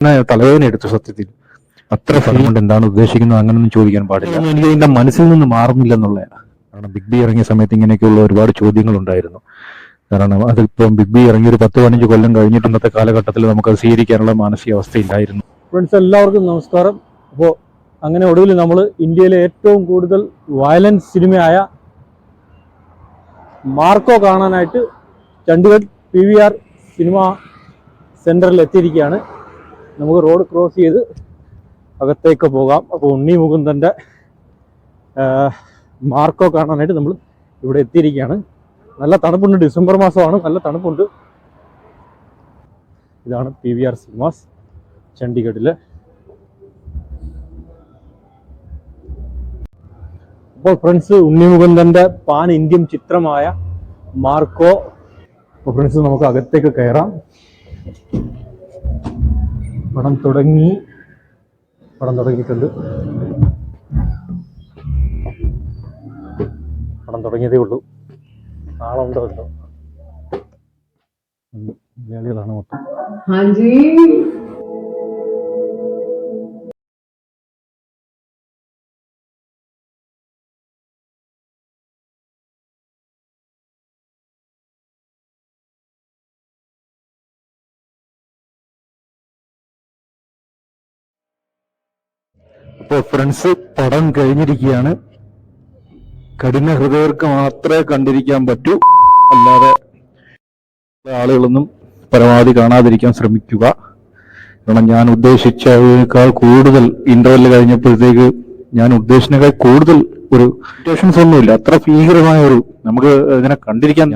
തലവേദന എടുത്തു സത്യത്തിൽ. അത്ര ഫലം കൊണ്ട് എന്താണ് ഉദ്ദേശിക്കുന്നത് അങ്ങനൊന്നും ചോദിക്കാൻ പാടില്ല. എനിക്ക് മനസ്സിൽ നിന്ന് മാറുന്നില്ല എന്നുള്ളതാണ്. കാരണം ബിഗ് ബി ഇറങ്ങിയ സമയത്ത് ഇങ്ങനെയൊക്കെയുള്ള ഒരുപാട് ചോദ്യങ്ങൾ ഉണ്ടായിരുന്നു കാരണം അതിപ്പം ബിഗ് ബി ഇറങ്ങി ഒരു പത്ത് പതിനഞ്ച് കൊല്ലം കഴിഞ്ഞിട്ട് ഇന്നത്തെ കാലഘട്ടത്തിൽ നമുക്ക് അത് സ്വീകരിക്കാനുള്ള മാനസികാവസ്ഥ ഇല്ലായിരുന്നു. ഫ്രണ്ട്സ് എല്ലാവർക്കും നമസ്കാരം. അപ്പോൾ അങ്ങനെ ഒടുവിൽ നമ്മൾ ഇന്ത്യയിലെ ഏറ്റവും കൂടുതൽ വയലൻസ് സിനിമയായ മാർക്കോ കാണാനായിട്ട് Chandigarh P V R cinema സെന്ററിൽ എത്തിയിരിക്കുകയാണ്. നമുക്ക് റോഡ് ക്രോസ് ചെയ്ത് അകത്തേക്ക് പോകാം. അപ്പോൾ ഉണ്ണി മുകുന്ദന്റെ മാർക്കോ കാണാനായിട്ട് നമ്മൾ ഇവിടെ എത്തിയിരിക്കുകയാണ്. നല്ല തണുപ്പുണ്ട്. ഡിസംബർ മാസമാണ്. നല്ല തണുപ്പുണ്ട്. ഇതാണ് പി വി ആർ സിനിമാസ് ചണ്ഡീഗഡിൽ. അപ്പോൾ ഫ്രണ്ട്സ് ഉണ്ണിമുകുന്ദന്റെ പാൻ ഇന്ത്യൻ ചിത്രമായ മാർക്കോ. അപ്പോൾ ഫ്രണ്ട്സ് നമുക്ക് അകത്തേക്ക് കയറാം. പടം തുടങ്ങി. പടം തുടങ്ങിയിട്ടുണ്ട്. പടം തുടങ്ങിയതേ ഉള്ളൂ. നാളെ ഉണ്ടോ മലയാളികളാണ് മൊത്തം. അപ്പോൾ ഫ്രണ്ട്സ് പടം കഴിഞ്ഞിരിക്കുകയാണ്. കഠിന ഹൃദയർക്ക് മാത്രമേ കണ്ടിരിക്കാൻ പറ്റൂ. അല്ലാതെ ആളുകളൊന്നും പരമാവധി കാണാതിരിക്കാൻ ശ്രമിക്കുക. കാരണം ഞാൻ ഉദ്ദേശിച്ചതിനേക്കാൾ കൂടുതൽ ഇന്റർവെൽ കഴിഞ്ഞപ്പോഴത്തേക്ക് ഞാൻ ഉദ്ദേശിച്ചതിനേക്കാൾ കൂടുതൽ ഒരു സിറ്റുവേഷൻസ് ഒന്നുമില്ല. അത്ര ഭീകരമായ ഒരു നമുക്ക് ഇങ്ങനെ കണ്ടിരിക്കാൻ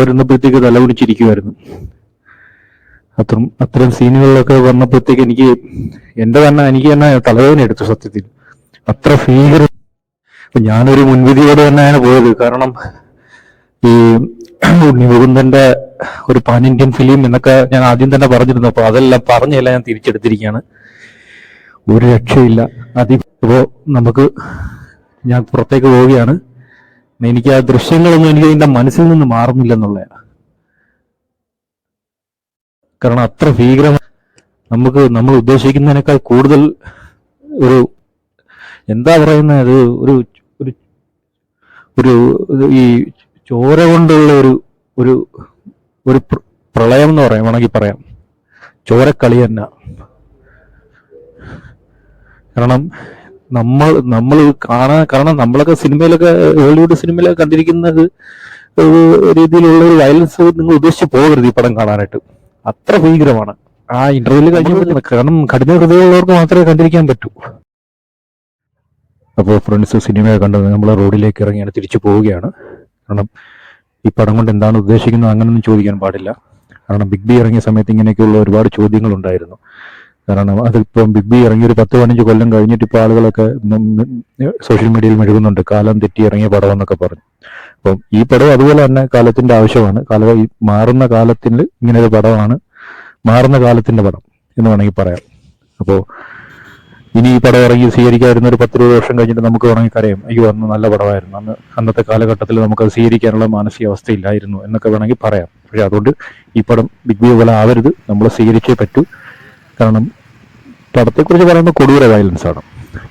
വരുന്നപ്പോഴത്തേക്ക് തലപിടിച്ചിരിക്കുമായിരുന്നു അത്രയും അത്തരം സീനുകളിലൊക്കെ വന്നപ്പോഴത്തേക്ക് എനിക്ക് എന്റെ തന്നെ എനിക്ക് തന്നെ തലവേദന എടുത്തു സത്യത്തിൽ. അത്ര ഭീകര ഞാനൊരു മുൻവിധിയോടെ തന്നെയാണ് പോയത്. കാരണം ഈ ഉണ്ണിമുകുന്ദന്റെ ഒരു പാൻ ഇന്ത്യൻ ഫിലിം എന്നൊക്കെ ഞാൻ ആദ്യം തന്നെ പറഞ്ഞിരുന്നു. അപ്പൊ അതെല്ലാം പറഞ്ഞെല്ലാം ഞാൻ തിരിച്ചെടുത്തിരിക്കുകയാണ്. ഒരു രക്ഷയില്ല. അതിപ്പോ നമുക്ക് ഞാൻ പുറത്തേക്ക് പോവുകയാണ്. എനിക്ക് ആ ദൃശ്യങ്ങളൊന്നും എനിക്ക് എന്റെ മനസ്സിൽ നിന്ന് മാറുന്നില്ല എന്നുള്ളതാണ് കാരണം അത്ര ഭീകരമായി നമുക്ക് നമ്മൾ ഉദ്ദേശിക്കുന്നതിനേക്കാൾ കൂടുതൽ ഒരു എന്താ പറയുന്നത്? ഒരു ഒരു ഒരു ഈ ചോര കൊണ്ടുള്ള ഒരു ഒരു ഒരു പ്ര- പ്രളയം എന്ന് പറയാം വേണമെങ്കിൽ പറയാം. ചോരക്കളി തന്നെ. കാരണം നമ്മൾ നമ്മൾ കാണാൻ കാരണം നമ്മളൊക്കെ സിനിമയിലൊക്കെ ഹോളിവുഡ് സിനിമയിലൊക്കെ കണ്ടിരിക്കുന്നത് രീതിയിലുള്ള ഒരു വയലൻസ് നിങ്ങൾ ഉദ്ദേശിച്ച് പോകരുത് ഈ പടം കാണാനായിട്ട്. അത്ര ഭീകരമാണ്. ആ ഇന്റർവ്യൂൽ കഴിഞ്ഞപ്പോൾ കാരണം കഠിന ഹൃദയമുള്ളവർക്ക് മാത്രമേ കണ്ടിരിക്കാൻ പറ്റൂ. അപ്പോൾ ഫ്രണ്ട്സ് സിനിമ കണ്ടത് നമ്മൾ റോഡിലേക്ക് ഇറങ്ങിയാണ് തിരിച്ചു പോവുകയാണ്. കാരണം ഈ പടം കൊണ്ട് എന്താണ് ഉദ്ദേശിക്കുന്നത് അങ്ങനൊന്നും ചോദിക്കാൻ പാടില്ല. കാരണം ബിഗ് ബി ഇറങ്ങിയ സമയത്ത് ഇങ്ങനെയൊക്കെയുള്ള ഒരുപാട് ചോദ്യങ്ങൾ ഉണ്ടായിരുന്നു കാരണം അതിപ്പം ബിഗ് ബി ഇറങ്ങി ഒരു പത്ത് പതിനഞ്ച് കൊല്ലം കഴിഞ്ഞിട്ട് ഇപ്പോൾ ആളുകളൊക്കെ സോഷ്യൽ മീഡിയയിൽ മെഴുകുന്നുണ്ട്. കാലം തെറ്റി ഇറങ്ങിയ പടം എന്നൊക്കെ പറഞ്ഞു. അപ്പം ഈ പടം അതുപോലെ തന്നെ കാലത്തിന്റെ ആവശ്യമാണ്. കാല മാറുന്ന കാലത്തിൽ ഇങ്ങനെ ഒരു പടമാണ്. മാറുന്ന കാലത്തിന്റെ പടം എന്ന് വേണമെങ്കിൽ പറയാം. അപ്പോൾ ഇനി ഈ പടം ഇറങ്ങി സ്വീകരിക്കാതിരുന്ന ഒരു പത്തിരുപത് വർഷം കഴിഞ്ഞിട്ട് നമുക്ക് വേണമെങ്കിൽ കരയും. അയ്യോ അന്ന് നല്ല പടമായിരുന്നു. അന്ന് അന്നത്തെ കാലഘട്ടത്തിൽ നമുക്ക് അത് സ്വീകരിക്കാനുള്ള മാനസികാവസ്ഥ ഇല്ലായിരുന്നു എന്നൊക്കെ വേണമെങ്കിൽ പറയാം. പക്ഷെ അതുകൊണ്ട് ഈ പടം ബിഗ് ബി പോലെ ആവരുത്. നമ്മൾ സ്വീകരിച്ചേ പറ്റൂ. കാരണം പടത്തെക്കുറിച്ച് പറയുമ്പോൾ കൊടൂര വയലൻസ് ആണ്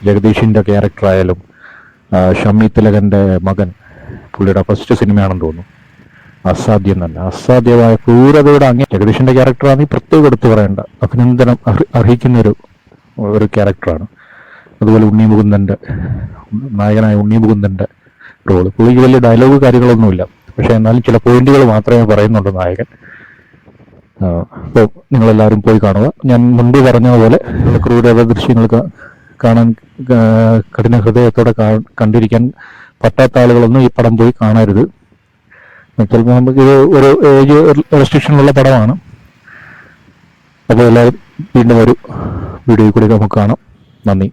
ജഗദീഷിന്റെ ആ, ഷമ്മി തിലകന്റെ മകൻ പുള്ളിയുടെ ഫസ്റ്റ് സിനിമയാണെന്ന് തോന്നുന്നു. അസാധ്യം തന്നെ അസാധ്യമായ ക്രൂരതയുടെ അങ്ങേ ജഗദീഷിന്റെ ക്യാരക്ടറാണെങ്കിൽ പ്രത്യേകം എടുത്തു പറയേണ്ട. അഭിനന്ദനം അർഹിക്കുന്ന ഒരു ഒരു ക്യാരക്ടറാണ്. അതുപോലെ ഉണ്ണി മുകുന്ദന്റെ നായകനായ ഉണ്ണി മുകുന്ദന്റെ റോൾ പുള്ളിക്ക് വലിയ ഡയലോഗ് കാര്യങ്ങളൊന്നുമില്ല. പക്ഷെ എന്നാലും ചില പോയിന്റുകൾ മാത്രമേ പറയുന്നുള്ളൂ നായകൻ. അപ്പോൾ നിങ്ങളെല്ലാവരും പോയി കാണുക. ഞാൻ മുൻപ് പറഞ്ഞതുപോലെ ക്രൂരത ദൃശ്യങ്ങൾ കാണാൻ കഠിന ഹൃദയത്തോടെ കണ്ടിരിക്കാൻ പറ്റാത്ത ആളുകളൊന്നും ഈ പടം പോയി കാണരുത്. ചിലപ്പോൾ നമുക്ക് ഇത് ഒരു ഏജ് റെസ്ട്രിക്ഷനുള്ള പടമാണ്. അപ്പോൾ എല്ലാവരും വീണ്ടും ഒരു വീഡിയോയിൽ കൂടി നമുക്ക് കാണാം. നന്ദി.